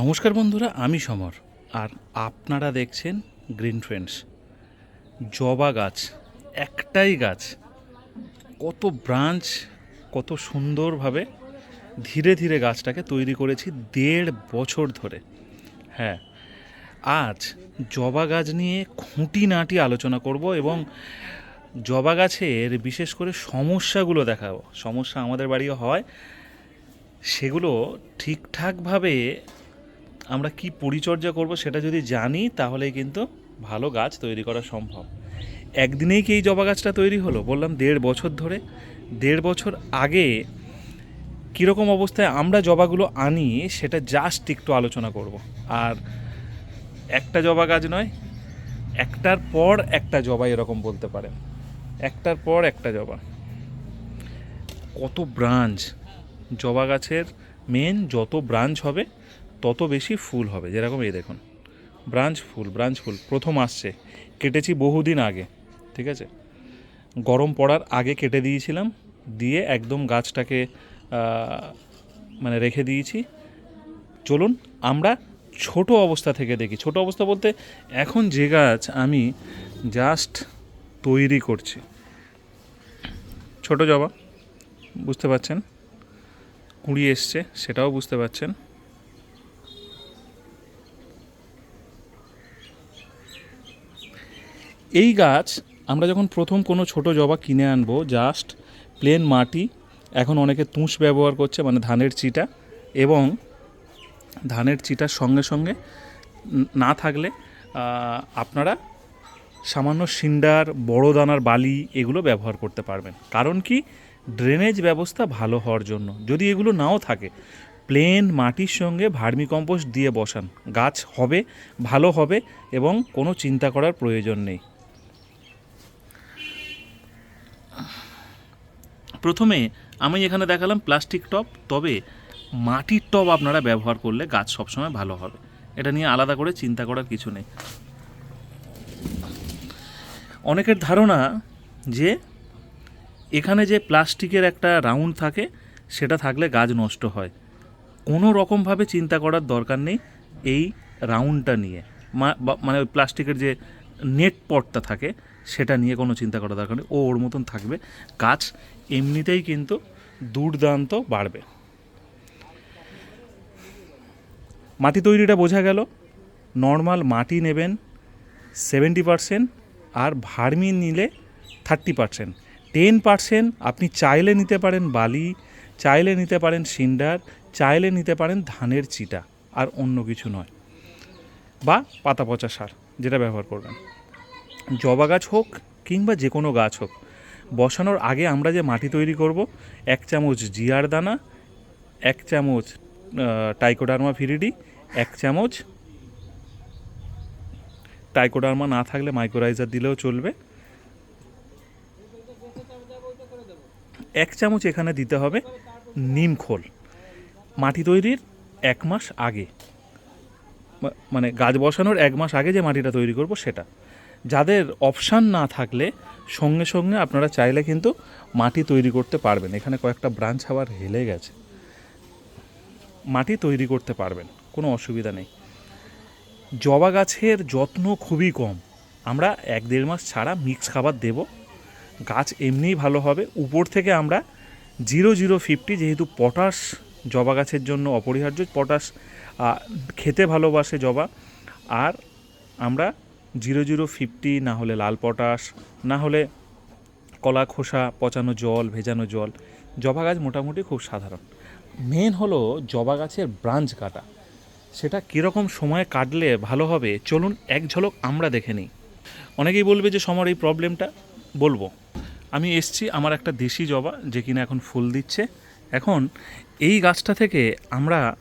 নমস্কার বন্ধুরা, আমি সমর। আর আপনারা দেখছেন গ্রিন ফ্রেন্ডস জবা গাছ, একটাই গাছ। কত ব্রাঞ্চ কত সুন্দরভাবে ধীরে ধীরে গাছটাকে তৈরি করেছি দেড় বছর ধরে। হ্যাঁ আজ জবা গাছ নিয়ে খুঁটিনাটি আলোচনা করব এবং জবা গাছের বিশেষ করে সমস্যাগুলো দেখাবো। সমস্যা আমাদের বাড়িও হয়, সেগুলো ঠিকঠাকভাবে আমরা কি পরিচর্যা করব সেটা যদি জানি, তাহলেই কিন্তু ভালো গাছ তৈরি করা সম্ভব। একদিনেই কি এই জবা গাছটা তৈরি হলো? বললাম দেড় বছর ধরে। দেড় বছর আগে কীরকম অবস্থায় আমরা জবাগুলো আনি, সেটা জাস্ট একটু আলোচনা করব। আর একটা জবা গাছ নয়, একটার পর একটা জবা এরকম বলতে পারেন। একটার পর একটা জবা। কত ব্রাঞ্চ জবা গাছের মেন যত ব্রাঞ্চ হবে তত বেশি ফুল হবে। যেরকম এই দেখুন। ব্রাঞ্চ ফুল ব্রাঞ্চ ফুল। প্রথম আসছে। কেটেছি বহুদিন আগে। ঠিক আছে? গরম পড়ার আগে কেটে দিয়েছিলাম। দিয়ে একদম গাছটাকে মানে রেখে দিয়েছি। চলুন আমরা ছোট অবস্থা থেকে দেখি। ছোট অবস্থা বলতে এখন যে গাছ আমি জাস্ট তৈরি করছি। ছোট জবা, বুঝতে পারছেন? কুড়ি এসছে, সেটাও বুঝতে পারছেন। এই গাছ আমরা যখন প্রথম কোনো ছোট জবা কিনে আনব জাস্ট প্লেন মাটি, এখন অনেকে তুষ ব্যবহার করছে মানে ধানের চিটা, এবং ধানের চিটার সঙ্গে সঙ্গে না থাকলে আপনারা সামান্য সিন্ডার, বড় দানার বালি এগুলো ব্যবহার করতে পারবেন। কারণ কি? ড্রেনেজ ব্যবস্থা ভালো হওয়ার জন্য। যদি এগুলো নাও থাকে প্লেন মাটির সঙ্গে ভার্মি কম্পোস্ট দিয়ে বসান। গাছ হবে, ভালো হবে, এবং কোনো চিন্তা করার প্রয়োজন নেই। প্রথমে আমি এখানে দেখালাম প্লাস্টিক টব, তবে মাটির টব আপনারা ব্যবহার করলে গাছ সবসময় ভালো হবে। এটা নিয়ে আলাদা করে চিন্তা করার কিছু নেই। অনেকের ধারণা যে এখানে যে প্লাস্টিকের একটা রাউন্ড থাকে, সেটা থাকলে গাছ নষ্ট হয়। কোনো রকমভাবে চিন্তা করার দরকার নেই এই রাউন্ডটা নিয়ে। মানে ওই প্লাস্টিকের যে নেট পটটা থাকে সেটা নিয়ে কোনো চিন্তা করার দরকার নেই। ও ওর মতন থাকবে। গাছ এমনিতেই কিন্তু দুর্দান্ত বাড়বে। মাটি তৈরিটা বোঝা গেল। নর্মাল মাটি নেবেন সেভেন্টি পারসেন্ট আর ভার্মি নিলে থার্টি পারসেন্ট। টেন পারসেন্ট আপনি চাইলে নিতে পারেন বালি, চাইলে নিতে পারেন সিন্ডার, চাইলে নিতে পারেন ধানের চিটা আর অন্য কিছু নয়। বা পাতা পচা সার, যেটা ব্যবহার করবেন। জবা গাছ হোক কিংবা যে কোনো গাছ হোক, বসানোর আগে আমরা যে মাটি তৈরি করব, এক চামচ জিয়ার দানা, এক চামচ টাইকোডার্মা ভিরিডি এক চামচ টাইকোডার্মা না থাকলে মাইক্রোরাইজার দিলেও চলবে। এক চামচ এখানে দিতে হবে নিম খোল। মাটি তৈরির এক মাস আগে মানে গাছ বসানোর এক মাস আগে যে মাটিটা তৈরি করব সেটা। যাদের অপশান না থাকলে সঙ্গে সঙ্গে আপনারা চাইলে কিন্তু মাটি তৈরি করতে পারবেন। এখানে কয়েকটা ব্রাঞ্চ আবার হেলে গেছে। মাটি তৈরি করতে পারবেন, কোনো অসুবিধা নেই। জবা গাছের যত্ন খুবই কম। আমরা এক দেড় মাস ছাড়া মিক্স খাবার দেব। গাছ এমনিই ভালো হবে। উপর থেকে আমরা জিরো জিরো ফিফটি যেহেতু পটাশ জবা গাছের জন্য অপরিহার্য, পটাশ খেতে ভালোবাসে জবা। আর আমরা জিরো জিরো ফিফটি না হলে লাল পটাশ না হলে কলা খোসা, পচানো জল, ভেজানো জল, জবা গাছ মোটামুটি খুব সাধারণ। মেন হলো জবা গাছের ব্রাঞ্চ কাটা। সেটা কীরকম সময় কাটলে ভালো হবে? চলুন এক ঝলক আমরা দেখে নিই। অনেকেই বলবে যে, সমর, এই প্রবলেমটা? বলব। আমি এসছি আমার একটা দেশি জবা যে কিনা এখন ফুল দিচ্ছে। এখন এই গাছটা থেকে আমরা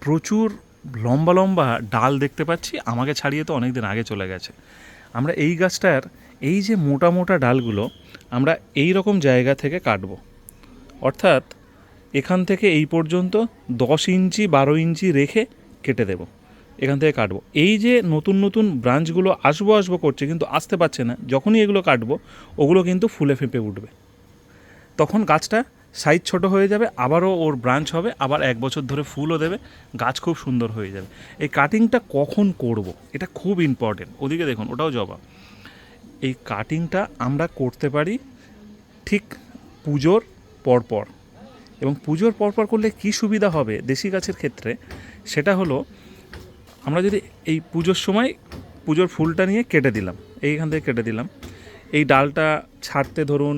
প্রচুর লম্বা লম্বা ডাল দেখতে পাচ্ছি, আমাকে ছাড়িয়ে তো অনেক দিন আগে চলে গেছে। আমরা এই গাছটার এই যে মোটা মোটা ডালগুলো, আমরা এই রকম জায়গা থেকে কাটব। অর্থাৎ এখান থেকে এই পর্যন্ত দশ ইঞ্চি, বারো ইঞ্চি রেখে কেটে দেব। এখান থেকে কাটবো। এই যে নতুন নতুন ব্রাঞ্চগুলো আসব আসব করছে, কিন্তু আসতে পারছে না। যখনই এগুলো কাটবো, ওগুলো কিন্তু ফুলে ফেঁপে উঠবে। তখন গাছটা সাইজ ছোট হয়ে যাবে, আবারও ওর ব্রাঞ্চ হবে, আবার এক বছর ধরে ফুলও দেবে, গাছ খুব সুন্দর হয়ে যাবে। এই কাটিংটা কখন করব? এটা খুব ইম্পর্টেন্ট ওদিকে দেখুন, ওটাও জবা। এই কাটিংটা আমরা করতে পারি ঠিক পুজোর পরপর। এবং পুজোর পরপর করলে কি সুবিধা হবে দেশি গাছের ক্ষেত্রে? সেটা হলো, আমরা যদি এই পুজোর সময় পুজোর ফুলটা নিয়ে কেটে দিলাম, এইখান থেকে কেটে দিলাম, এই ডালটা ছাড়তে ধরুন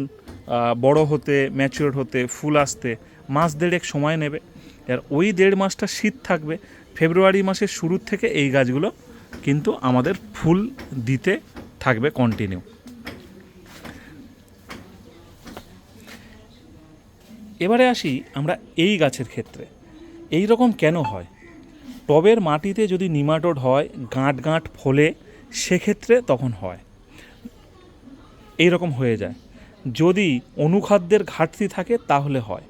বড় হতে ম্যাচিওর হতে, ফুল আসতে, মাস দেড়েক সময় নেবে। আর ওই দেড় মাসটা শীত থাকবে, ফেব্রুয়ারি মাসের শুরুর থেকে এই গাছগুলো কিন্তু আমাদের ফুল দিতে থাকবে কন্টিনিউ এবারে আসি আমরা এই গাছের ক্ষেত্রে। এই রকম কেন হয়? টবের মাটিতে যদি নিমাটোড হয়, গাঁট গাঁট ফলে, সেক্ষেত্রে তখন হয়। এই রকম হয়ে যায়। যদি অনুখাদ্যের ঘাটতি থাকে, তাহলে হয়।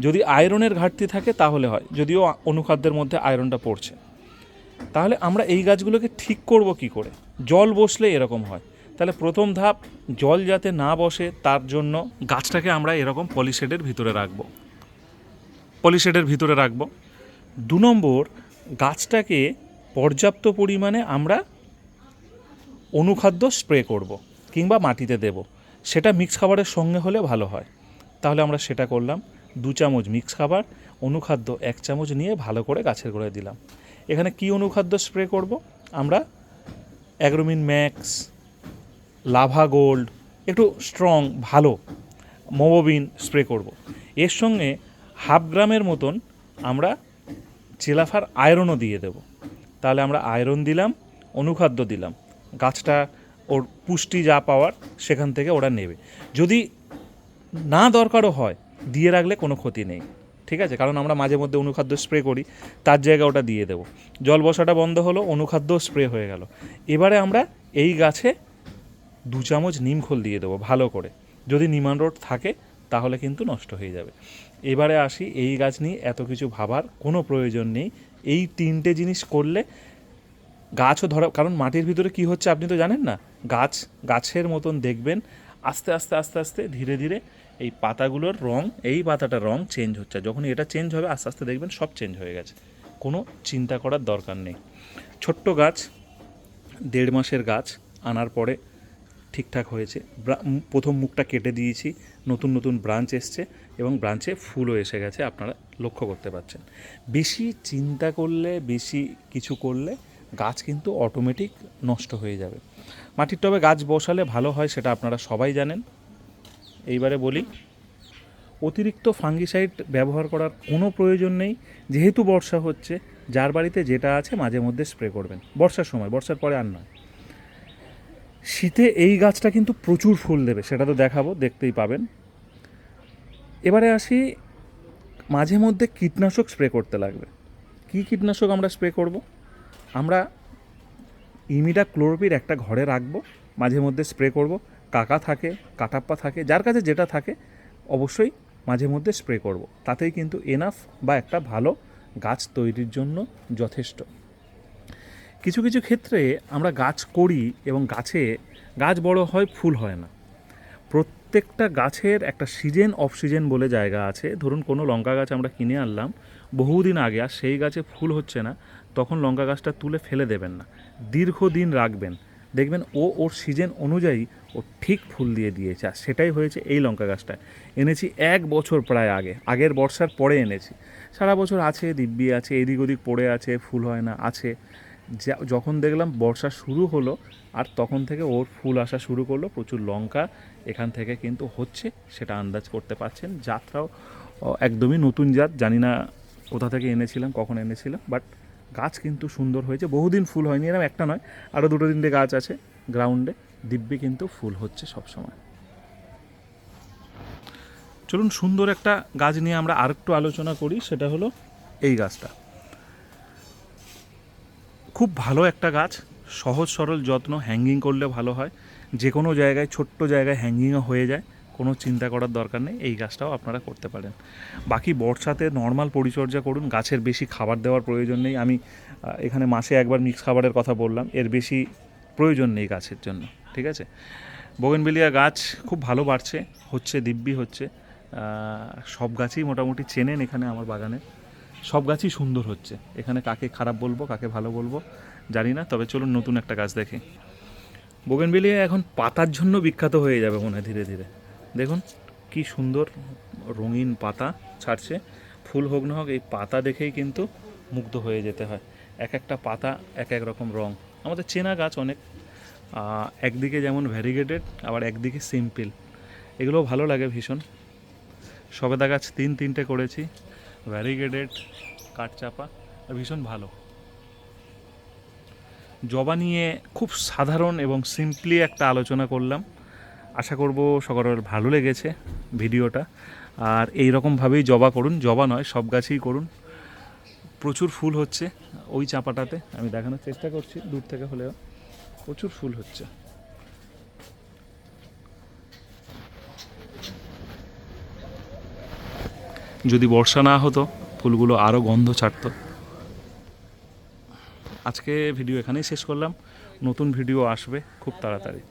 যদি আয়রনের ঘাটতি থাকে, তাহলে হয়। যদিও অনুখাদ্যের মধ্যে আয়রনটা পড়ছে। তাহলে আমরা এই গাছগুলোকে ঠিক করব কি করে? জল বসলে এরকম হয়। তাহলে প্রথম ধাপ, জল যাতে না বসে, তার জন্য গাছটাকে আমরা এরকম পলিশেডের ভিতরে রাখব। পলিশেডের ভিতরে রাখব। দু নম্বর, গাছটাকে পর্যাপ্ত পরিমাণে আমরা অনুখাদ্য স্প্রে করব কিংবা মাটিতে দেব। সেটা মিক্স খাবারের সঙ্গে হলে ভালো হয়। তাহলে আমরা সেটা করলাম। দু চামচ মিক্স খাবার, অনুখাদ্য এক চামচ নিয়ে ভালো করে গাছের গোড়ায় দিলাম। এখানে কি অনুখাদ্য স্প্রে করব? আমরা অ্যাগ্রোমিন ম্যাক্স লাভা গোল্ড একটু স্ট্রং ভালো মোবোবিন স্প্রে করব। এর সঙ্গে হাফ গ্রামের মতন আমরা চেলাফার আয়রনও দিয়ে দেব। তাহলে আমরা আয়রন দিলাম, অনুখাদ্য দিলাম। গাছটা পুষ্টি যা পাওয়ার সেখান থেকে ওরা নেবে। যদি না দরকারও হয়, দিয়ে রাখলে কোনো ক্ষতি নেই। ঠিক আছে? কারণ আমরা মাঝে মধ্যে অনুখাদ্য স্প্রে করি, তার জায়গায় ওটা দিয়ে দেবো। জল বসাটা বন্ধ হলো অনুখাদ্য স্প্রে হয়ে গেল। এবারে আমরা এই গাছে দু চামচ নিমখোল দিয়ে দেবো, ভালো করে। যদি নিমান রোড থাকে, তাহলে কিন্তু নষ্ট হয়ে যাবে। এবারে আসি, এই গাছ নিয়ে এত কিছু ভাবার কোনো প্রয়োজন নেই। এই তিনটে জিনিস করলে গাছও ধরা, কারণ মাটির ভিতরে কি হচ্ছে আপনি তো জানেন না? গাছ, গাছের মতন দেখবেন, আস্তে আস্তে আস্তে আস্তে, ধীরে ধীরে এই পাতাগুলোর রং, এই পাতাটার রং চেঞ্জ হচ্ছে। যখন এটা চেঞ্জ হবে, আস্তে আস্তে দেখবেন সব চেঞ্জ হয়ে গেছে। কোনো চিন্তা করার দরকার নেই। ছোট্ট গাছ, দেড় মাসের গাছ আনার পরে ঠিকঠাক হয়েছে। প্রথম মুখটা কেটে দিয়েছি, নতুন নতুন ব্রাঞ্চ এসছে এবং ব্রাঞ্চে ফুলও এসে গেছে, আপনারা লক্ষ্য করতে পারছেন। বেশি চিন্তা করলে, বেশি কিছু করলে গাছ কিন্তু অটোমেটিক নষ্ট হয়ে যাবে। মাটির টবে গাছ বসালে ভালো হয় সেটা আপনারা সবাই জানেন। এইবারে বলি, অতিরিক্ত ফাঙ্গিসাইড ব্যবহার করার কোনো প্রয়োজন নেই। যেহেতু বর্ষা হচ্ছে, যার বাড়িতে যেটা আছে মাঝে মধ্যে স্প্রে করবেন। বর্ষার সময়, বর্ষার পরে আর নয়। শীতে এই গাছটা কিন্তু প্রচুর ফুল দেবে, সেটা তো দেখাবো, দেখতেই পাবেন। এবারে আসি, মাঝে মধ্যে কীটনাশক স্প্রে করতে লাগবে। কী কীটনাশক আমরা স্প্রে করব? আমরা ইমিডা ক্লোরোপির একটা ঘরে রাখব, মাঝে মধ্যে স্প্রে করব। কাকা থাকে কাটাপ্পা থাকে, যার কাছে যেটা থাকে, অবশ্যই মাঝে মধ্যে স্প্রে করব। তাতেই কিন্তু এনাফ বা একটা ভালো গাছ তৈরির জন্য যথেষ্ট। কিছু কিছু ক্ষেত্রে আমরা গাছ করি এবং গাছে গাছ বড় হয়, ফুল হয় না। প্রত্যেকটা গাছের একটা সিজন অফ সিজন বলে জায়গা আছে। ধরুন কোনো লঙ্কা গাছ আমরা কিনে আনলাম, বহুদিন আগে, আর সেই গাছে ফুল হচ্ছে না। তখন লঙ্কা গাছটা তুলে ফেলে দেবেন না। দীর্ঘদিন রাখবেন। দেখবেন ও ওর সিজন অনুযায়ী ও ঠিক ফুল দিয়ে দিয়েছে, আর সেটাই হয়েছে এই লঙ্কা গাছটায়। এনেছি এক বছর প্রায় আগে, আগের বর্ষার পরে এনেছি। সারা বছর আছে, দিব্যি আছে, এদিক ওদিক পড়ে আছে, ফুল হয় না, আছে। যখন দেখলাম বর্ষা শুরু হলো, আর তখন থেকে ওর ফুল আসা শুরু করল, প্রচুর লঙ্কা এখান থেকে কিন্তু হচ্ছে, সেটা আন্দাজ করতে পারছেন। যাত্রাও একদমই নতুন জাত, জানি না কোথা থেকে এনেছিলাম, কখন এনেছিলাম বাট গাছ কিন্তু সুন্দর হয়েছে। বহুদিন ফুল হয়নি, এরকম একটা নয়। আরও দুটো তিনটে গাছ আছে গ্রাউন্ডে দিব্যি কিন্তু ফুল হচ্ছে সব সময় চলুন সুন্দর একটা গাছ নিয়ে আমরা আরেকটু আলোচনা করি, সেটা হলো এই গাছটা। খুব ভালো একটা গাছ, সহজ সরল যত্ন হ্যাঙ্গিং করলে ভালো হয়। যে কোনো জায়গায়, ছোট্ট জায়গায় হ্যাঙ্গিংও হয়ে যায়। কোনো চিন্তা করার দরকার নেই, এই গাছটাও আপনারা করতে পারেন। বাকি বর্ষাতে নর্মাল পরিচর্যা করুন, গাছের বেশি খাবার দেওয়ার প্রয়োজন নেই। আমি এখানে মাসে একবার মিক্স খাবারের কথা বললাম, এর বেশি প্রয়োজন নেই গাছের জন্য, ঠিক আছে? বোগেনবেলিয়া গাছ খুব ভালো বাড়ছে, হচ্ছে, দিব্যি হচ্ছে। সব গাছই মোটামুটি চেনেন এখানে আমার বাগানে। সব গাছই সুন্দর হচ্ছে। এখানে কাকে খারাপ বলব, কাকে ভালো বলব, জানি না, তবে চলুন নতুন একটা গাছ দেখি। বোগেনবেলিয়া এখন পাতার জন্য বিখ্যাত হয়ে যাবে মনে ধীরে ধীরে। দেখুন, কি সুন্দর রঙিন পাতা ছাড়ছে। ফুল হোক না হোক, এই পাতা দেখেই কিন্তু মুগ্ধ হয়ে যেতে হয়। এক একটা পাতা এক এক রকম রং। আমাদের চেনা গাছ অনেক। একদিকে যেমন ভ্যারিগেটেড আবার একদিকে সিম্পল এগুলো ভালো লাগে ভীষণ। সবেদা গাছ তিন তিনটে করেছি ভ্যারিগেটেড কাঠচাপা, ভীষণ ভালো। জবা নিয়ে খুব সাধারণ এবং সিম্পলি একটা আলোচনা করলাম। আশা করব সকলের ভালো লেগেছে ভিডিওটা। আর এই রকমভাবেই জবা করুন, জবা নয়, সব গাছেই করুন। প্রচুর ফুল হচ্ছে ওই চাপাটাতে, আমি দেখানোর চেষ্টা করছি, দূর থেকে হলেও প্রচুর ফুল হচ্ছে। যদি বর্ষা না হতো, ফুলগুলো আরও গন্ধ ছাড়তো। আজকে ভিডিও এখানেই শেষ করলাম। নতুন ভিডিও আসবে খুব তাড়াতাড়ি।